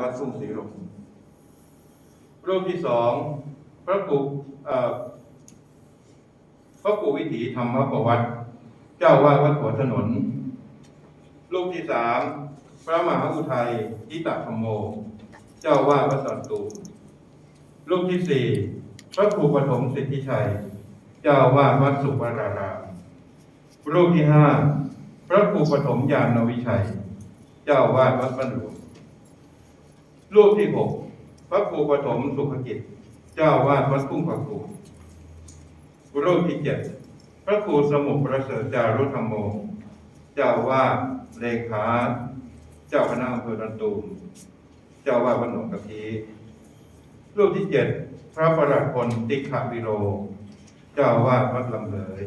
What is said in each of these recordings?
วัดทุ่งศรีลมรูปที่สองพระกุพระกุวิถีธรรมประวัติ เจ้าวาดวัดหัวถนน รูปที่สามพระมหาอุทัยทิตาธรรมโม เจ้าวาดวัดสันตูมรูปที่สี่พระครูปฐมสิทธิชัย เจ้าวาดวัดสุวรรารามรูปที่ห้าพระครูปฐมยานวิชัย เจ้าวาดวัดบ้านหลวง รูปที่หกพระครูปฐมสุขกิจ เจ้าวาดวัดทุ่งผักกูรูปที่เจ็ดพระครูสมุทรประเสริฐจารุธรรมโม เจ้าวาดเลขา เจ้าคณะอำเภอดันตูม เจ้าวาดวัดหนองกะทีรูปที่เจ็ดพระประหลัดพลติขวิโร เจ้าวาดวัดลำเลย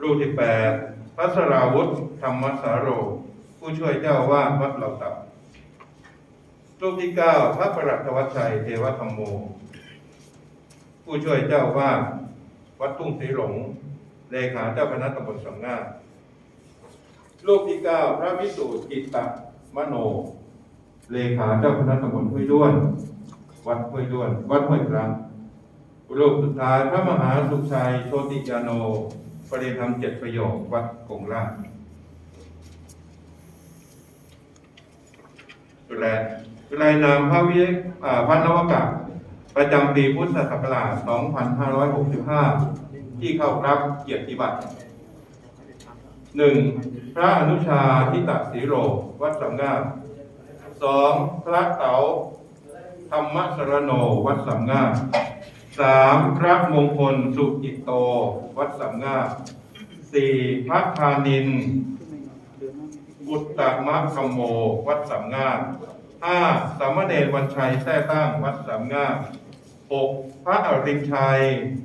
รูปที่แปดพระสราวุธธรรมสาโร ผู้ช่วยเจ้าวาดวัดเหล่าตับ รูปที่เก้าพระประหลัดธวัชชัย เทวธรรมโม ผู้ช่วยเจ้าวาดวัดทุ่งศรีหลง เลขาเจ้าคณะตำบลสังงารูปที่เก้าพระวิสูติตตมโน เลขาเจ้าคณะตำบลห้วยด้วน วัดห้วยด้วน วัดห้วยกลางรูปสุดท้ายพระมหาสุชัยโชติยาโน ประเดธรรมเจ็ดประโยควัดกงล่างและ รายนามพระวิอ่าพระนวกะประจำปีพุทธศักราช 2565 ที่เข้ารับเกียรติบัตรหนึ่งพระอนุชาทิตสีโร วัดสังงามสองพระเต๋าธรรมสรโน วัดสังงามสามพระมงคลสุจิตโต วัดสังงามสี่พระพานินอุตตมะคัมโม วัดสังงาม ห้าสามเณรวันชัยแท้ตั้งวัดสังงามหกพระอรินชัย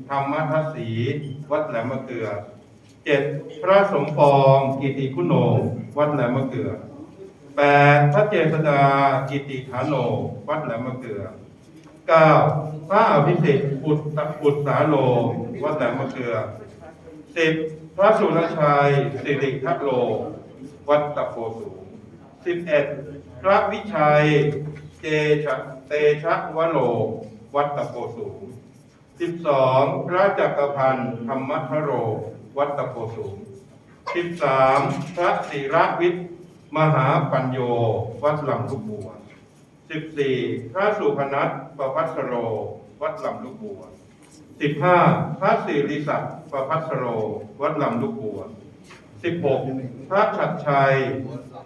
ธรรมทัศสี วัดแหลมมะเกลือเจ็ดพระสมปองกิติคุณโน วัดแหลมมะเกลือแปดพระเจษดากิติฐานโน วัดแหลมมะเกลือเก้าพระอภิสิทธิ์อุตตอุตสาโล วัดแหลมมะเกลือสิบพระสุรชัยสิริทัตโล วัดตะโพสูงสิบเอ็ด พระวิชัย เจชะเตชะวโลวัตะโพสูงสิบสองพระจักรพันธ์ธรรมทโร วัตะโพสูงสิบสามพระศิระวิทย์มหาปัญโย วัดลำลูกบัวสิบสี่พระสุพนัทประพัสโร วัดลำลูกบัวสิบห้าพระสิริศักดิ์ประพัสโร วัดลำลูกบัว สิบหกพระชัดชัย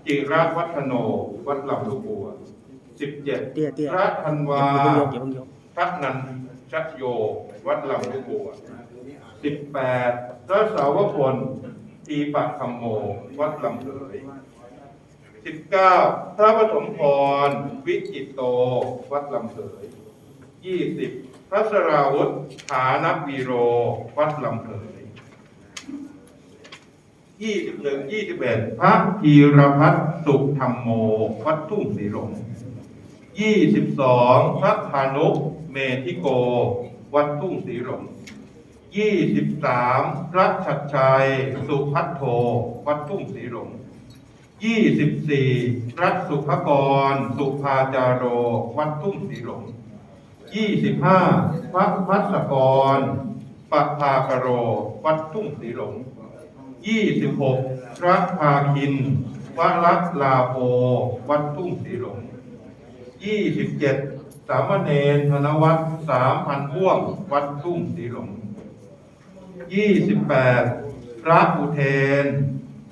จิรวัฒโน วัดลำลูกบัวสิบเจ็ดเตี้ยเตี้ยพระธันวา อย่าเพิ่งยกอย่าเพิ่งยก พระนันชโย วัดลำลูกบัวสิบแปดพระสาวพลทีปะคำโม วัดลำเลยสิบเก้าพระปฐมพร วิจิตโต วัดลำเสยยี่สิบพระสราวุธฐานวีโร วัดลำเสย ยี่สิบหนึ่งยี่สิบเอ็ดพระพีรพัฒน์สุธรรมโม วัดทุ่งศรีหลงยี่สิบสองพระพานุเมธิโก วัดทุ่งศรีหลงยี่สิบสามพระชัดชัย สุพัทโท วัดทุ่งศรีหลงยี่สิบสี่พระสุภกร สุภาจาโร วัดทุ่งศรีหลงยี่สิบห้าพระพัสกรปภากโร วัดทุ่งศรีหลง ยี่สิบหกพระภาคินวรักลาโภวัดทุ่งศรีหลงยี่สิบเจ็ดสามเณรธนวัฒน์สามพันพ่วงวัดทุ่งศรีหลงยี่สิบแปดพระอุเทน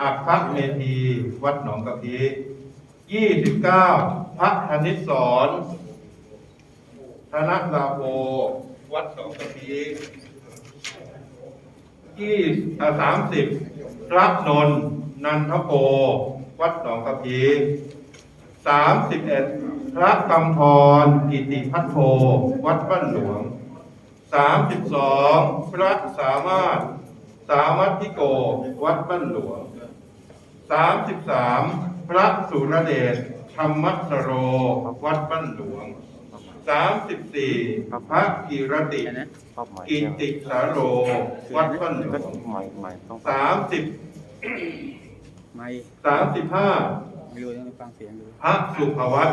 อัคคเมธีวัดหนองกะพียี่สิบเก้าพระธนิสรธนลาโภวัดหนองกะพียี่สามสิบ พระนนท์นันทโก วัดหนองกะพีสามสิบเอ็ดพระกำธรกิติพัทโทวัดบ้านหลวงสามสิบสองพระสามารถ สามัติโก วัดบ้านหลวงสามสิบสามพระสุรเดชธรรมสโร วัดบ้านหลวง สามสิบสี่พระกิรติอันนั้นชอบหมายกิติสาโร วัดบ้านหลก็วงหมายหมายต้องสามสิบไม่สามสิบห้าไม่รู้ต้องฟังเสียงดูพระสุภวัต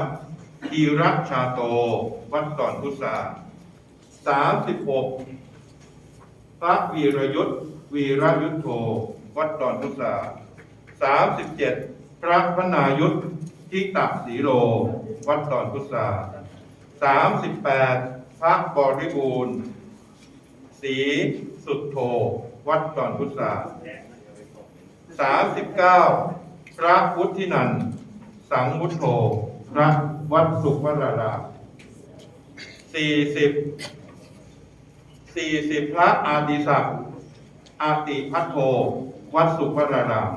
ทีรัชชาโต วัดตอนพุทธาสามสิบหกพระวีรยุทธวีรยุทธโธ วัดดอนพุทธาสามสิบเจ็ดพระพนายุทธทิตะสีโล วัดดอนพุทธา สามสิบแปดพระบริบูรณ์ศรีสุดโท วัดดอนพุทธาสามสิบเก้าพระพุทธินันทสังวุฒโธพระวัดสุขวรารามสี่สิบสี่สิบพระอาดิศักดิ์อาติพัทโท วัดสุขวราราม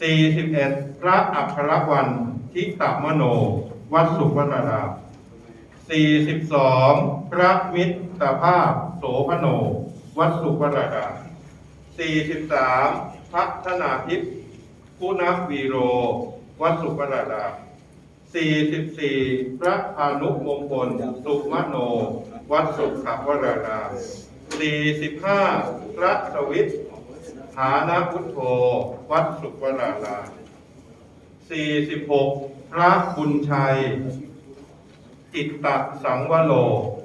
สี่สิบเอ็ดพระอัครวันทิตมโน วัดสุขวราราม สี่สิบสองพระมิตรภาพโสพโน วัดสุวรารามสี่สิบสามพระธนาทิพย์ผู้นับวีโร วัดสุปราดา44 พระพานุมงคล สุมโน วัดสุขวราดา45 พระสวิทฐานะพุทโธ วัดสุวราดา46 พระบุญชัย จิตตสังวโล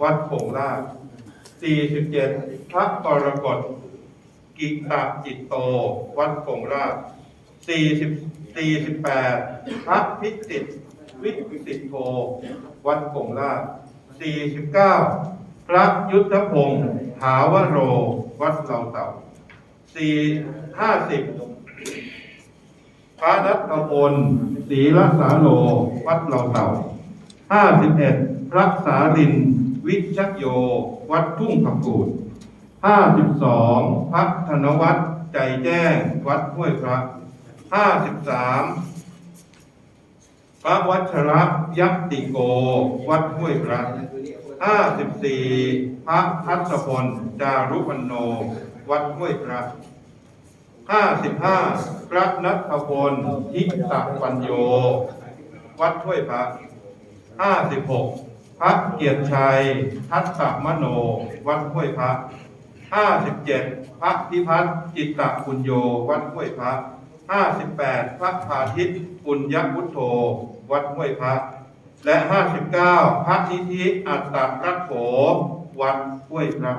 วัดโคงลาช47พระกรกฎกิตะจิตโต วัดโคงราชสี่สิบสี่สิบแปดพระพิจิตวิสิตโทวัดโคงราชสี่สิบเก้าพระยุทธพงศ์หาวโร วัดเราเต่าสี่ห้าสิบพระนัทพลศรีรักษาโล วัดเราเต่า ห้าสิบเอ็ดพระสาริน วิชโย วัดทุ่งผักกูดห้าสิบสองพักธนวัฒน์ใจแจ้ง วัดห้วยพระห้าสิบสามพระวัชระยักติโก วัดห้วยพระห้าสิบสี่พระทัศพล จารุปันโน วัดห้วยพระห้าสิบห้าพระนัทพลทิตะปัญโย วัดห้วยพระ ห้าสิบหกพระเกียรติชัย ทัตตมโน วัดห้วยพระห้าสิบเจ็ดพระพิพัฒน์จิตตะปุญโย วัดห้วยพระห้าสิบแปดพระพาทิตปุญญพุทโธ วัดห้วยพระ และห้าสิบเก้าพระนิธิอัตตรัตโขวัดห้วยพระ